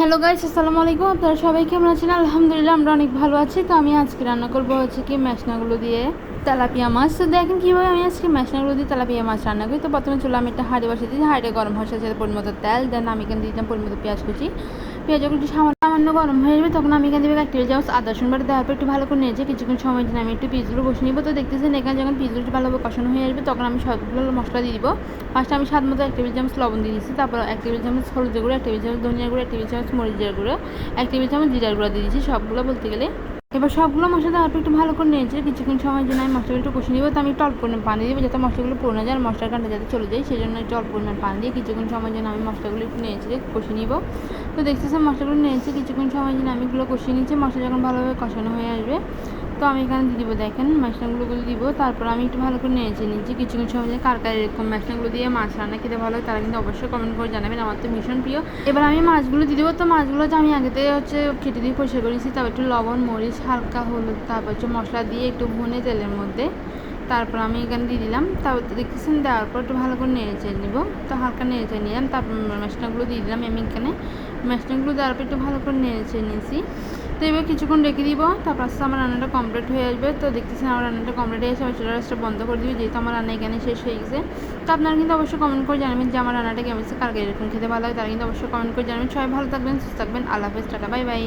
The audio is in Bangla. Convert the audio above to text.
হ্যালো গাইস, আসসালামু আলাইকুম। আপনারা সবাই কেমন আছেন? আলহামদুলিল্লাহ, আমরা অনেক ভালো আছি। তো আমি আজকে রান্না করব হচ্ছে কি ম্যাশনাগুলো দিয়ে তেলাপিয়া মাছ। তো দেখেন কীভাবে আমি আজকে ম্যাশনাগুলো দিয়ে তেলাপিয়া মাছ রান্না করি। তো প্রথমে চলে আমি একটা হাঁড়ি বসে দিই হাঁড়িটা গরম হওয়ার সাথে পরিমতো তেল, দেন আমি দিয়ে পরিমতো পরিমত পেঁয়াজ কুচি। পেঁয়াজ একটু সামান্য গরম হয়ে যাবে, তখন আমি এখান থেকে এক টেবিল চামচ আদা রসুন বাটা, দেওয়ার পর একটু ভালো করে নিয়েছে কিছুক্ষণ সময় দিন। আমি একটু পিসগুলো বসে নিব। তো দেখতেছেন, এখানে যখন পিসগুলো একটু ভালোভাবে কষানো হয়ে আসবে, তখন আমি সবগুলো মশলা দিয়ে দিব। ফার্স্ট আমি স্বাদ মতো এক টেবিল চামচ লবণ দিয়ে দিচ্ছি তারপর এক টেবিল চামচ হলুদের গুঁড়ো, এক টেবিল চামচ ধনিয়া গুঁড়ো, এক টেবিল চামচ মরিচের গুঁড়ো, এক টেবিল চামচ জিরার গুঁড়ো দিয়ে দিচ্ছি সবগুলো বলতে গেলে এবার সবগুলো মশলা দেওয়ার একটু ভালো করে নিয়েছে কিছুক্ষণ সময় জন্য আমি মশলাগুলো একটু কষে নিব। তো আমি একটু অল্প পরিমাণ পানি দিব যাতে মশলাগুলো পড়ে যায় আর মশলার কাঁটা যাতে চলে যায়। সেই জন্য একটু অল্প পরিমাণ পানি দিয়ে কিছুক্ষণ সময় জন্য আমি মশলাগুলো একটু নিয়েছি কষে নিব। তো দেখতেছি মশলাগুলো নিয়েছি কিছুক্ষণ সময় জন্য আমি এগুলো কষিয়ে নিচ্ছি। মশলা যখন ভালোভাবে কষানো হয়ে আসবে তো আমি এখানে দিয়ে দিব, দেখেন, মশলাগুলো দিব। তারপর আমি একটু ভালো করে নিয়েছি নিচ্ছি। কিছু সময় জন্য কার কার এরকম মশলাগুলো দিয়ে মাছ রান্না খেতে ভালো হয় তারা কিন্তু অবশ্যই কমেন্ট করে জানাবেন। আমার তো ভীষণ প্রিয়। এবার আমি মাছগুলো দিয়ে দেবো। তো মাছগুলো যে আমি আগেতে হচ্ছে কেটে দিয়ে পরিষ্কার করেছি তারপর একটু লবণ, মরিচ, হালকা হলুদ, তারপর হচ্ছে মশলা দিয়ে একটু ভুনে তেলের মধ্যে। তারপর আমি এখানে দিয়ে দিলাম। তারপর দেখতেছেন, দেওয়ার পর একটু ভালো করে নেড়ে চেয়ে নিব। তো হালকা নেড়ে চেয়ে নিলাম। তারপর মশলাগুলো দিয়ে দিলাম আমি এখানে। মশলাগুলো দেওয়ার পর একটু ভালো করে নেড়ে চেয়ে নিয়েছি তো এবার কিছুক্ষণ রেখে দিব, তারপর আস্তে আমার রান্নাটা কমপ্লিট হয়ে আসবে। তো দেখতেছেন আমার রান্নাটা কমপ্লিট হয়ে আমি চুলা রাস্তা বন্ধ করে দিবি, যেহেতু আমার রান্না এখানে শেষ হয়ে গেছে। তো আপনারা কিন্তু অবশ্যই কমেন্ট করে জানাবেন যে আমার রান্নাটা কেমন কার এরকম খেতে ভালো লাগে, তারা কিন্তু অবশ্যই কমেন্ট করে জানাবেন। সবাই ভালো থাকবেন, সুস্থ থাকবেন, আল্লাহ হাফেজ, টাটা, বাই বাই।